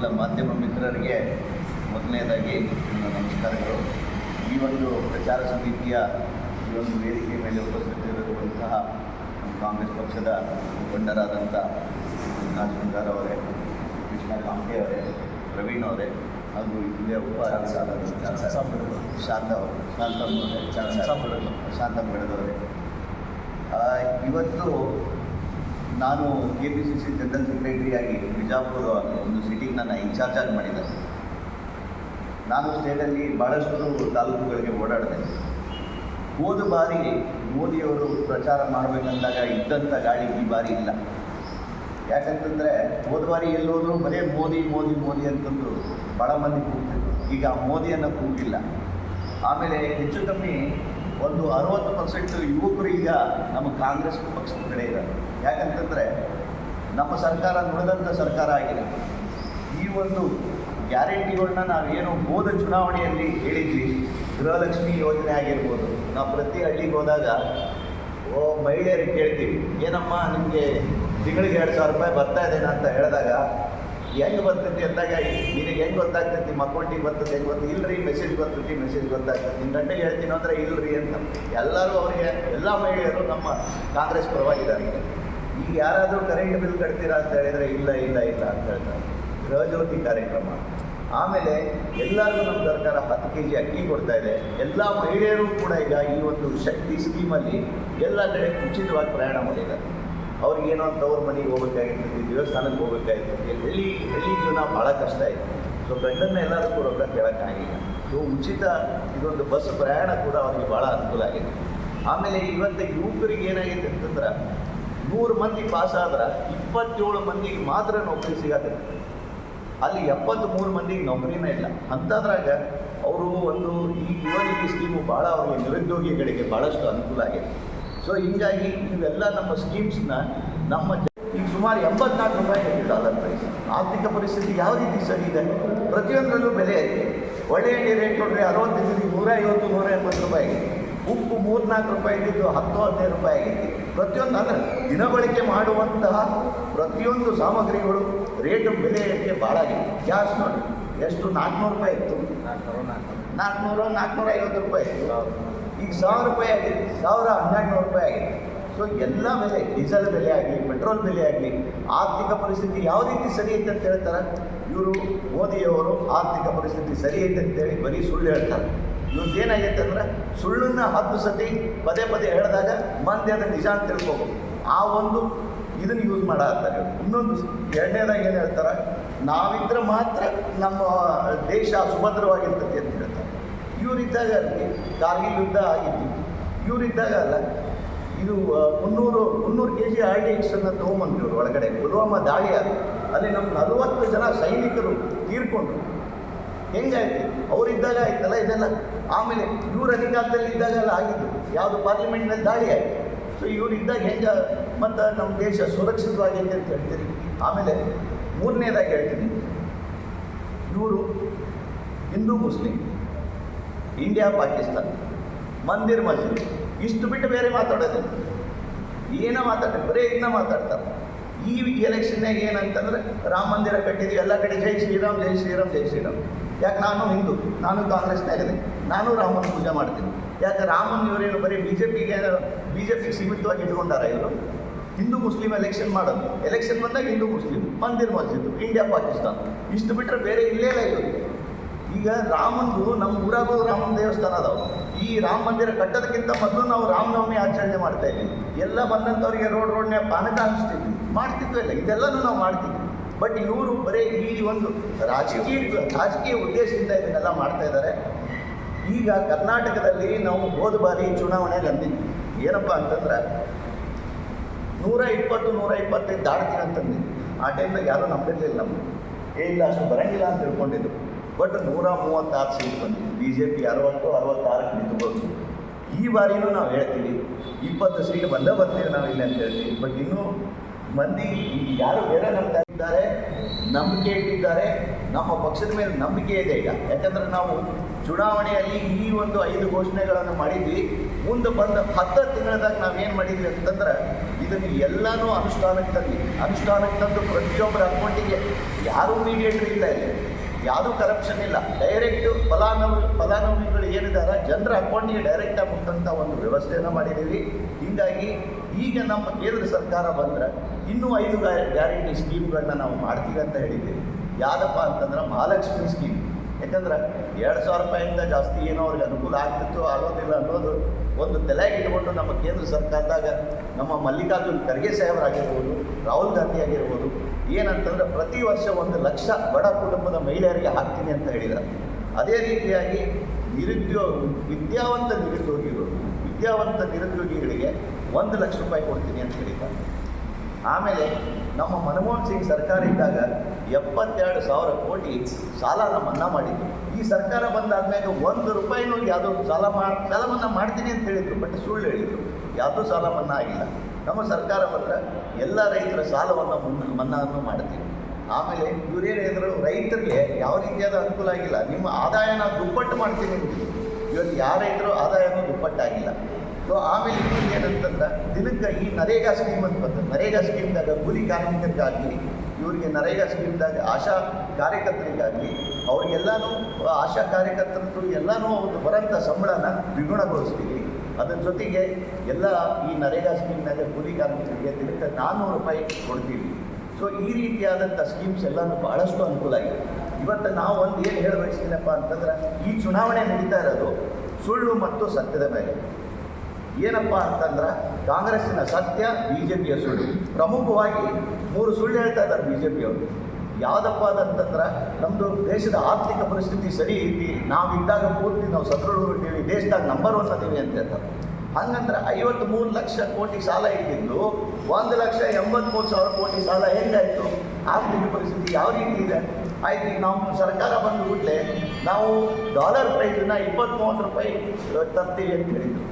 ಎಲ್ಲ ಮಾಧ್ಯಮ ಮಿತ್ರರಿಗೆ ಮೊದಲನೇದಾಗಿ ನನ್ನ ನಮಸ್ಕಾರಗಳು. ಈ ಒಂದು ಪ್ರಚಾರ ಸಮಿತಿಯ ಈ ಒಂದು ವೇದಿಕೆ ಮೇಲೆ ಉಪಸ್ಥಿತರಿರುವಂತಹ ಕಾಂಗ್ರೆಸ್ ಪಕ್ಷದ ಮುಖಂಡರಾದಂಥ ಕಾಶ್ಮೀರ್ ಅವರೇ ಕೃಷ್ಣ ಕಾಂಬೆ ಅವರೇ ಪ್ರವೀಣ್ ಅವರೇ ಹಾಗೂ ಇಲ್ಲಿಯ ಉಪ ಶಾಂತ ಅವರು ಶಾಂತ ಶಾಂತಮ್ಮ ಬೆಳೆದವರೇ ಆ, ಇವತ್ತು ನಾನು K P C C general ಸೆಕ್ರೆಟರಿಯಾಗಿ Bijapur ಒಂದು ಸಿಟಿಗೆ ನನ್ನ ಇನ್ಚಾರ್ಜ್ ಆಗಿ ಮಾಡಿದ್ದೆ ನಾನು ಸ್ಟೇಟಲ್ಲಿ ಭಾಳಷ್ಟು ತಾಲೂಕುಗಳಿಗೆ ಓಡಾಡಿದೆ. ಹೋದ ಬಾರಿ ಮೋದಿಯವರು ಪ್ರಚಾರ ಮಾಡಬೇಕಂದಾಗ ಇದ್ದಂಥ ಗಾಳಿ ಈ ಬಾರಿ ಇಲ್ಲ. ಯಾಕಂತಂದರೆ ಹೋದ ಬಾರಿ ಎಲ್ಲೋದ್ರು ಬರೀ ಮೋದಿ ಮೋದಿ ಮೋದಿ ಅಂತಂದು ಭಾಳ ಮಂದಿ ಕೂಗ್ತಿದ್ರು. ಈಗ ಮೋದಿಯನ್ನು ಕೂಗಿಲ್ಲ. ಆಮೇಲೆ ಹೆಚ್ಚು ಕಮ್ಮಿ ಒಂದು ಅರವತ್ತು ಪರ್ಸೆಂಟ್ ಯುವಕರು ಈಗ ನಮ್ಮ ಕಾಂಗ್ರೆಸ್ ಪಕ್ಷದ ಕಡೆ ಇದ್ದಾರೆ. ಯಾಕಂತಂದರೆ ನಮ್ಮ ಸರ್ಕಾರ ನುಡಿದಂಥ ಸರ್ಕಾರ ಆಗಿದೆ. ಈ ಒಂದು ಗ್ಯಾರಂಟಿಗಳನ್ನ ನಾವೇನು ಹೋದ ಚುನಾವಣೆಯಲ್ಲಿ ಹೇಳಿದ್ವಿ. ಗೃಹಲಕ್ಷ್ಮಿ ಯೋಜನೆ ಆಗಿರ್ಬೋದು. ನಾವು ಪ್ರತಿ ಹಳ್ಳಿಗೆ ಹೋದಾಗ, ಓ, ಮಹಿಳೆಯರಿಗೆ ಕೇಳ್ತೀವಿ, ಏನಮ್ಮ, ನಿಮಗೆ ತಿಂಗಳಿಗೆ ಎರಡು ಸಾವಿರ ರೂಪಾಯಿ ಬರ್ತಾ ಇದ್ದೇನೆ ಅಂತ ಹೇಳಿದಾಗ ಹೆಂಗೆ ಬರ್ತೈತಿ ಅಂದಾಗ ನಿನಗೆ ಹೆಂಗ್ ಗೊತ್ತಾಗ್ತೈತಿ ಮಕ್ಕಳಿಗೆ ಬರ್ತದೆ ಹೆಂಗೆ ಗೊತ್ತ ಇಲ್ರಿ ಮೆಸೇಜ್ ಬರ್ತೈತಿ ಮೆಸೇಜ್ ಗೊತ್ತಾಗ್ತದೆ ನಿಮ್ಮ ಗಂಟೆಗೆ ಹೇಳ್ತೀನಿ ಅಂದ್ರೆ ಇಲ್ರಿ ಅಂತ. ಎಲ್ಲರೂ ಅವರಿಗೆ, ಎಲ್ಲ ಮಹಿಳೆಯರು ನಮ್ಮ ಕಾಂಗ್ರೆಸ್ ಪರವಾಗಿದ್ದಾರೆ. ಈಗ ಯಾರಾದರೂ ಕರೆಂಟ್ ಬಿಲ್ ಕಟ್ತೀರಾ ಅಂತ ಹೇಳಿದರೆ, ಇಲ್ಲ ಇಲ್ಲ ಇಲ್ಲ ಅಂತ ಹೇಳ್ತಾರೆ. ಗೃಹಜ್ಯೋತಿ ಕಾರ್ಯಕ್ರಮ. ಆಮೇಲೆ ಎಲ್ಲರಿಗೂ ನಮ್ಮ ಸರ್ಕಾರ ಹತ್ತು ಕೆ ಜಿ ಅಕ್ಕಿ ಕೊಡ್ತಾ ಇದೆ. ಎಲ್ಲ ಮಹಿಳೆಯರು ಕೂಡ ಈಗ ಈ ಒಂದು ಶಕ್ತಿ ಸ್ಕೀಮಲ್ಲಿ ಎಲ್ಲ ಕಡೆ ಉಚಿತವಾಗಿ ಪ್ರಯಾಣ ಮಾಡಿದ್ದಾರೆ. ಅವ್ರಿಗೇನೋ ತವ್ರ ಮನೆಗೆ ಹೋಗ್ಬೇಕಾಗಿರ್ತೈತಿ ದೇವಸ್ಥಾನಕ್ಕೆ ಹೋಗ್ಬೇಕಾಗಿತ್ತು ಹಳ್ಳಿ ಹಳ್ಳಿ ಜೀವನ ಭಾಳ ಕಷ್ಟ ಇದೆ ಸೊ ಗಂಡನ್ನ ಎಲ್ಲದಕ್ಕೂ ರೊಕ್ಕ ಕೇಳೋಕ್ಕಾಗಿಲ್ಲ ಸೊ ಉಚಿತ ಇದೊಂದು ಬಸ್ ಪ್ರಯಾಣ ಕೂಡ ಅವ್ರಿಗೆ ಭಾಳ ಅನುಕೂಲ ಆಗಿದೆ ಆಮೇಲೆ ಇವತ್ತು ಯುವಕರಿಗೆ ಏನಾಗಿದೆ ಅಂತಂದ್ರೆ, ನೂರು ಮಂದಿ ಪಾಸ್ ಆದ್ರೆ ಇಪ್ಪತ್ತೇಳು ಮಂದಿಗೆ ಮಾತ್ರ ನೌಕರಿ ಸಿಗತ್ತೆ. ಅಲ್ಲಿ ಎಪ್ಪತ್ತು ಮೂರು ಮಂದಿಗೆ ನೌಕರಿನೇ ಇಲ್ಲ. ಅಂಥದ್ರಾಗ ಅವರು ಒಂದು ಈ ಯುವ ಸ್ಕೀಮು ಭಾಳ ಅವರಿಗೆ ನಿರುದ್ಯೋಗಿಗಳಿಗೆ ಭಾಳಷ್ಟು ಅನುಕೂಲ ಆಗಿದೆ ಸೊ ಹೀಗಾಗಿ ಇವೆಲ್ಲ ನಮ್ಮ ಸ್ಕೀಮ್ಸ್ನ ನಮ್ಮ ಈಗ ಸುಮಾರು ಎಂಬತ್ನಾಲ್ಕು ರೂಪಾಯಿ ಡಾಲರ್ ಪ್ರೈಸ್ ಆರ್ಥಿಕ ಪರಿಸ್ಥಿತಿ ಯಾವ ರೀತಿ ಸರಿ ಇದೆ? ಪ್ರತಿಯೊಂದರಲ್ಲೂ ಬೆಲೆ ಇದೆ ಒಳ್ಳೆಯ ಎಣ್ಣೆ ರೇಟ್ ನೋಡ್ರಿ ಅರವತ್ತೈದು ನೂರ ಐವತ್ತು ನೂರ ಎಂಬತ್ತು ರೂಪಾಯಿ ಆಗಿದೆ. ಉಪ್ಪು ಮೂರ್ನಾಲ್ಕು ರೂಪಾಯಿ ಇದ್ದಿದ್ದು ಹತ್ತು, ಹದಿನೈದು ರೂಪಾಯಿ ಆಗೈತಿ ಪ್ರತಿಯೊಂದು ಅಂದರೆ ದಿನಬಳಕೆ ಮಾಡುವಂತಹ ಪ್ರತಿಯೊಂದು ಸಾಮಗ್ರಿಗಳು ರೇಟು ಬೆಲೆ ಏರಿಕೆ ಭಾಳ ಆಗಿದೆ. ಗ್ಯಾಸ್ ನೋಡಿ ಎಷ್ಟು? ನಾಲ್ಕುನೂರು ರೂಪಾಯಿ ಇತ್ತು. ನಾಲ್ಕುನೂರು, ನಾಲ್ಕುನೂರ ಐವತ್ತು ರೂಪಾಯಿ ಇತ್ತು. ಈಗ ಸಾವಿರ ರೂಪಾಯಿ ಆಗಿದೆ, ಸಾವಿರ ಹನ್ನೆರಡು ನೂರು ರೂಪಾಯಿ ಆಗಿದೆ. ಸೊ ಎಲ್ಲ ಬೆಲೆ ಡೀಸೆಲ್ ಬೆಲೆ ಆಗಲಿ ಪೆಟ್ರೋಲ್ ಬೆಲೆ ಆಗಲಿ, ಆರ್ಥಿಕ ಪರಿಸ್ಥಿತಿ ಯಾವ ರೀತಿ ಸರಿ ಐತೆ ಅಂತ ಹೇಳ್ತಾರೆ? ಇವರು ಮೋದಿಯವರು ಆರ್ಥಿಕ ಪರಿಸ್ಥಿತಿ ಸರಿ ಐತೆ ಅಂತೇಳಿ ಬರೀ ಸುಳ್ಳು ಹೇಳ್ತಾರೆ. ಇವ್ರದ್ದು ಏನಾಗೈತೆ ಅಂದ್ರೆ, ಸುಳ್ಳನ್ನು ಹತ್ತು ಸತಿ ಪದೇ ಪದೇ ಹೇಳಿದಾಗ ಮಂದಿ ಅದು ನಿಜ ಅಂತ ತಿಳ್ಕೋಬೇಕು. ಆ ಒಂದು ಇದನ್ನು ಯೂಸ್ ಮಾಡತ್ತಾರೆ ಇನ್ನೊಂದು ಎರಡನೇದಾಗಿ ಏನು ಹೇಳ್ತಾರೆ? ನಾವಿದ್ರೆ ಮಾತ್ರ ನಮ್ಮ ದೇಶ ಸುಭದ್ರವಾಗಿರ್ತೈತಿ ಅಂತ ಹೇಳ್ತಾರೆ. ಇವರಿದ್ದಾಗ ಅಲ್ಲಿ ಕಾರ್ಗಿಲ್ ಯುದ್ಧ ಆಗಿತ್ತು. ಇವರಿದ್ದಾಗ ಅಲ್ಲ, ಇದು ಮುನ್ನೂರು ಮುನ್ನೂರು ಕೆ ಜಿ ಆರ್ ಡಿ ಎಕ್ಸನ್ನು ಇವ್ರು ಒಳಗಡೆ. ಪುಲ್ವಾಮಾ ದಾಳಿ ಆದ ಅಲ್ಲಿ ನಮ್ಮ ನಲವತ್ತು ಜನ ಸೈನಿಕರು ತೀರ್ಕೊಂಡ್ರು. ಹೆಂಗಾಯ್ತು? ಅವರಿದ್ದಾಗ ಆಯ್ತಲ್ಲ ಇದೆಲ್ಲ? ಆಮೇಲೆ ಇವ್ರ ಅಧಿಕಾರದಲ್ಲಿ ಇದ್ದಾಗ ಎಲ್ಲ ಆಗಿದ್ದು. ಯಾವುದು ಪಾರ್ಲಿಮೆಂಟ್ನಲ್ಲಿ ದಾಳಿ ಆಯಿತು. ಸೊ ಇವ್ರು ಇದ್ದಾಗ ಹೆಂಗೆ ಮತ್ತು ನಮ್ಮ ದೇಶ ಸುರಕ್ಷಿತವಾಗೈತೆ ಅಂತ ಹೇಳ್ತೀರಿ? ಆಮೇಲೆ ಮೂರನೇದಾಗಿ ಹೇಳ್ತೀನಿ. ಇವರು ಹಿಂದೂ ಮುಸ್ಲಿಂ ಇಂಡಿಯಾ, ಪಾಕಿಸ್ತಾನ. ಮಂದಿರ್ ಮಸ್ಜಿದ್ ಇಷ್ಟು ಬಿಟ್ಟು ಬೇರೆ ಮಾತಾಡೋದಿಲ್ಲ. ಏನೋ ಮಾತಾಡ್ತಾರೆ, ಬರೀ ಇದನ್ನ ಮಾತಾಡ್ತಾರೆ. ಈ ಎಲೆಕ್ಷನ್ನಾಗ ಏನಂತಂದ್ರೆ ರಾಮ ಮಂದಿರ ಕಟ್ಟಿದ್ವಿ, ಎಲ್ಲ ಕಡೆ ಜೈ ಶ್ರೀರಾಮ್ ಜೈ ಶ್ರೀರಾಮ್ ಜೈ ಶ್ರೀರಾಮ್. ಯಾಕೆ ನಾನು ಹಿಂದೂ, ನಾನು ಕಾಂಗ್ರೆಸ್ನಾಗಿದೆ ನಾನು ರಾಮನ ಪೂಜೆ ಮಾಡ್ತೀನಿ. ಯಾಕೆ ರಾಮನ್ ಇವರೇನು ಬರೀ ಬಿ ಜೆ ಪಿಗೆ ಬಿ ಜೆ ಪಿಗೆ ಸೀಮಿತವಾಗಿ ಇಟ್ಕೊಂಡಾರ ಇವರು? ಹಿಂದೂ ಮುಸ್ಲಿಂ ಎಲೆಕ್ಷನ್ ಮಾಡೋದು. ಎಲೆಕ್ಷನ್ ಬಂದಾಗ ಹಿಂದೂ ಮುಸ್ಲಿಂ, ಮಂದಿರ್ ಮಸ್ಜಿದ್ ಇಂಡಿಯಾ, ಪಾಕಿಸ್ತಾನ. ಇಷ್ಟು ಬಿಟ್ಟರೆ ಬೇರೆ ಇಲ್ಲೇ ಇಲ್ಲ ಇವರು. ಈಗ ರಾಮಂದು ನಮ್ಮ ಊರಾಗೂ ರಾಮನ ದೇವಸ್ಥಾನ ಅದಾವ. ಈ ರಾಮ ಮಂದಿರ ಕಟ್ಟೋದಕ್ಕಿಂತ ಮೊದಲು ನಾವು ರಾಮನವಮಿ ಆಚರಣೆ ಮಾಡ್ತಾ ಇದ್ವಿ. ಎಲ್ಲ ಬಂದಂಥವ್ರಿಗೆ ರೋಡ್ ರೋಡ್ನ್ಯಾಗ ಪಾನಕ ಮಾಡ್ತಿದ್ವಿ ಇಲ್ಲ ಇದೆಲ್ಲನೂ ನಾವು ಮಾಡ್ತೀವಿ ಬಟ್ ಇವರು ಬರೀ ಈ ಒಂದು ರಾಜಕೀಯ ರಾಜಕೀಯ ಉದ್ದೇಶದಿಂದ ಇದನ್ನೆಲ್ಲ ಮಾಡ್ತಾ ಇದ್ದಾರೆ. ಈಗ ಕರ್ನಾಟಕದಲ್ಲಿ ನಾವು ಹೋದ ಬಾರಿ ಚುನಾವಣೆ ಅಂದಿದ್ವಿ. ಏನಪ್ಪ ಅಂತಂದ್ರೆ ನೂರ ಇಪ್ಪತ್ತು, ನೂರ ಇಪ್ಪತ್ತೈದು ದಾಡ್ತೀನಿ ಅಂತಂದಿದ್ವಿ ಆ ಟೈಮ್ನಾಗ ಯಾರೂ ನಂಬಿರ್ಲಿಲ್ಲ ನಮ್ಗೆ. ಏ, ಇಲ್ಲ, ಅಷ್ಟು ಬರಂಗಿಲ್ಲ ಅಂತ ತಿಳ್ಕೊಂಡಿದ್ದು ಬಟ್ ನೂರ ಮೂವತ್ತಾರು ಸೀಟ್ ಬಂದಿದೆ. ಬಿ ಜೆ ಪಿ ಅರವತ್ತು, ಅರವತ್ತಾರಕ್ಕೆ ನಿಂತ್ಬೋದು ಈ ಬಾರಿನೂ ನಾವು ಹೇಳ್ತೀವಿ, ಇಪ್ಪತ್ತು ಸೀಟ್ ಬಂದೇ ಬರ್ತೀವಿ ನಾವು ಇಲ್ಲಿ ಅಂತ ಹೇಳ್ತೀವಿ. ಬಟ್ ಇನ್ನೂ ಮಂದಿ ಯಾರು ಬೇರೆ ನಂಬ್ತಾ ಇದ್ದಾರೆ, ನಂಬಿಕೆ ಇಟ್ಟಿದ್ದಾರೆ, ನಮ್ಮ ಪಕ್ಷದ ಮೇಲೆ ನಂಬಿಕೆ ಇದೆ ಈಗ. ಯಾಕಂದ್ರೆ ನಾವು ಚುನಾವಣೆಯಲ್ಲಿ ಈ ಒಂದು ಐದು ಘೋಷಣೆಗಳನ್ನು ಮಾಡಿದ್ವಿ. ಮುಂದೆ ಬಂದ ಹತ್ತು ತಿಂಗಳದಾಗ ನಾವೇನು ಮಾಡಿದ್ವಿ ಅಂತಂದ್ರೆ, ಇದನ್ನು ಎಲ್ಲನೂ ಅನುಷ್ಠಾನಕ್ಕೆ ತಂದ್ವಿ. ಅನುಷ್ಠಾನಕ್ಕೆ ತಂದು ಪ್ರತಿಯೊಬ್ಬರ ಅಕೌಂಟಿಗೆ ಯಾರೂ ಮೀಡಿಯೇಟ್ರ್ ಇಲ್ಲ ಇಲ್ಲಿ. ಯಾವುದೂ ಕರಪ್ಷನ್ ಇಲ್ಲ. ಡೈರೆಕ್ಟ್ ಫಲಾನುಭವಿ ಫಲಾನುಭವಿಗಳು ಏನಿದ್ದಾರೆ ಜನರ ಅಕೌಂಟಿಗೆ ಡೈರೆಕ್ಟಾಗಿ ಮುಟ್ಟಂಥ ಒಂದು ವ್ಯವಸ್ಥೆಯನ್ನು ಮಾಡಿದ್ದೀವಿ ಹೀಗಾಗಿ ಈಗ ನಮ್ಮ ಕೇಂದ್ರ ಸರ್ಕಾರ ಬಂದರೆ ಇನ್ನೂ ಐದು ಗ್ಯಾರಂಟಿ ಸ್ಕೀಮ್ಗಳನ್ನ ನಾವು ಮಾಡ್ತೀವಿ ಅಂತ ಹೇಳಿದ್ದೀವಿ. ಯಾವುದಪ್ಪ ಅಂತಂದ್ರೆ ಮಹಾಲಕ್ಷ್ಮಿ ಸ್ಕೀಮ್ ಯಾಕಂದ್ರೆ ಎರಡು ಸಾವಿರ ರೂಪಾಯಿಂದ ಜಾಸ್ತಿ ಏನೋ ಅವ್ರಿಗೆ ಅನುಕೂಲ ಆಗ್ತಿತ್ತು, ಆಗೋದಿಲ್ಲ ಅನ್ನೋದು ಒಂದು ತಲೆಗೆ ಇಟ್ಕೊಂಡು ನಮ್ಮ ಕೇಂದ್ರ ಸರ್ಕಾರದಾಗ ನಮ್ಮ ಮಲ್ಲಿಕಾರ್ಜುನ್ ಖರ್ಗೆ ಸಾಹೇಬರಾಗಿರ್ಬೋದು ರಾಹುಲ್ ಗಾಂಧಿ ಆಗಿರ್ಬೋದು, ಏನಂತಂದ್ರೆ ಪ್ರತಿ ವರ್ಷ ಒಂದು ಲಕ್ಷ ಬಡ ಕುಟುಂಬದ ಮಹಿಳೆಯರಿಗೆ ಹಾಕ್ತೀನಿ ಅಂತ ಹೇಳಿದ್ದಾರೆ. ಅದೇ ರೀತಿಯಾಗಿ ನಿರುದ್ಯೋಗ ವಿದ್ಯಾವಂತ ನಿರುದ್ಯೋಗಿಗಳು, ವಿದ್ಯಾವಂತ ನಿರುದ್ಯೋಗಿಗಳಿಗೆ ಒಂದು ಲಕ್ಷ ರೂಪಾಯಿ ಕೊಡ್ತೀನಿ ಅಂತ ಹೇಳಿದ್ದಾರೆ. ಆಮೇಲೆ ನಮ್ಮ ಮನಮೋಹನ್ ಸಿಂಗ್ ಸರ್ಕಾರ ಇದ್ದಾಗ ಎಪ್ಪತ್ತೆರಡು ಸಾವಿರ ಕೋಟಿ ಸಾಲನ ಮನ್ನಾ ಮಾಡಿದ್ರು. ಈ ಸರ್ಕಾರ ಬಂದಾದ್ಮೇಲೆ ಒಂದು ರೂಪಾಯಿನೂ ಯಾವುದೋ ಸಾಲ ಮಾ ಸಾಲ ಮನ್ನಾ ಮಾಡ್ತೀನಿ ಅಂತ ಹೇಳಿದರು, ಬಟ್ ಸುಳ್ಳು ಹೇಳಿದರು. ಯಾವುದೂ ಸಾಲ ಮನ್ನಾ ಆಗಿಲ್ಲ. ನಮ್ಮ ಸರ್ಕಾರ ಬಂದರೆ ಎಲ್ಲ ರೈತರ ಸಾಲವನ್ನು ಮುನ್ನ ಮನ್ನಾವನ್ನು ಮಾಡ್ತೀವಿ. ಆಮೇಲೆ ಇವರೇನು ಹೇಳಿದ್ರು, ರೈತರಿಗೆ ಯಾವ ರೀತಿಯಾದ ಅನುಕೂಲ ಆಗಿಲ್ಲ. ನಿಮ್ಮ ಆದಾಯನ ದುಪ್ಪಟ್ಟು ಮಾಡ್ತೀನಿ ಇವತ್ತು ಯಾವ ರೈತರು ಆದಾಯನೂ ದುಪ್ಪಟ್ಟಾಗಿಲ್ಲ. ಸೊ ಆಮೇಲೆ ಇನ್ನೊಂದು ಏನಂತಂದ್ರೆ, ದಿನಕ್ಕೆ ಈ ನರೇಗಾ ಸ್ಕೀಮ್ ಅಂತ ಬಂತು. ನರೇಗಾ ಸ್ಕೀಮ್ದಾಗ ಕೂಲಿ ಕಾರ್ಮಿಕರಿಗಾಗಲಿ ಇವರಿಗೆ ನರೇಗಾ ಸ್ಕೀಮ್ದಾಗ ಆಶಾ ಕಾರ್ಯಕರ್ತರಿಗಾಗಲಿ ಅವ್ರಿಗೆಲ್ಲನೂ, ಆಶಾ ಕಾರ್ಯಕರ್ತರದ್ದು ಎಲ್ಲನೂ ಒಂದು ಬರೋಂಥ ಸಂಬಳನ ದ್ವಿಗುಣಗೊಳಿಸ್ತೀವಿ. ಅದ್ರ ಜೊತೆಗೆ ಎಲ್ಲ ಈ ನರೇಗಾ ಸ್ಕೀಮ್ನಾಗೆ ಕೂಲಿ ಕಾರ್ಮಿಕರಿಗೆ ದಿನಕ್ಕೆ ನಾನ್ನೂರು ರೂಪಾಯಿ ಕೊಡ್ತೀವಿ. ಸೊ ಈ ರೀತಿಯಾದಂಥ ಸ್ಕೀಮ್ಸ್ ಎಲ್ಲನೂ ಭಾಳಷ್ಟು ಅನುಕೂಲ ಆಗಿದೆ. ಇವತ್ತು ನಾವು ಒಂದು ಏನು ಹೇಳಬಯಸ್ತೀನಪ್ಪ ಅಂತಂದ್ರೆ, ಈ ಚುನಾವಣೆ ನಡೀತಾ ಇರೋದು ಸುಳ್ಳು ಮತ್ತು ಸತ್ಯದ ಮೇಲೆ. ಏನಪ್ಪ ಅಂತಂದ್ರೆ ಕಾಂಗ್ರೆಸ್ಸಿನ ಸತ್ಯ ಬಿ ಜೆ ಪಿಯ ಸುಳ್ಳು. ಪ್ರಮುಖವಾಗಿ ಮೂರು ಸುಳ್ಳು ಹೇಳ್ತಾ ಇದ್ದಾರೆ ಬಿ ಜೆ ಪಿಯವರು ಯಾವುದಪ್ಪ ಅಂತಂದ್ರೆ ನಮ್ಮದು ದೇಶದ ಆರ್ಥಿಕ ಪರಿಸ್ಥಿತಿ ಸರಿ ಐತಿ ನಾವು ಇದ್ದಾಗ ಪೂರ್ತಿ ನಾವು ಸದೃಢ ದೇಶದಾಗ ನಂಬರ್ ಒನ್ ಅದೀವಿ ಅಂತ ಹೇಳ್ತಾರೆ. ಹಂಗಂದ್ರೆ ಐವತ್ತು ಮೂರು ಲಕ್ಷ ಕೋಟಿ ಸಾಲ ಇಟ್ಟಿದ್ದು, ಒಂದು ಲಕ್ಷ ಎಂಬತ್ಮೂರು ಸಾವಿರ ಕೋಟಿ ಸಾಲ ಹೆಂಗಾಯಿತು? ಆರ್ಥಿಕ ಪರಿಸ್ಥಿತಿ ಯಾವ ರೀತಿ ಇದೆ? ಆಯ್ತು, ಈಗ ನಾವು ಸರ್ಕಾರ ಬಂದು ಕೂಡಲೇ ನಾವು ಡಾಲರ್ ಪ್ರೈಸನ್ನ ಇಪ್ಪತ್ತು ಮೂವತ್ತು ರೂಪಾಯಿ ತರ್ತೀವಿ ಅಂತ ಹೇಳಿದ್ರು.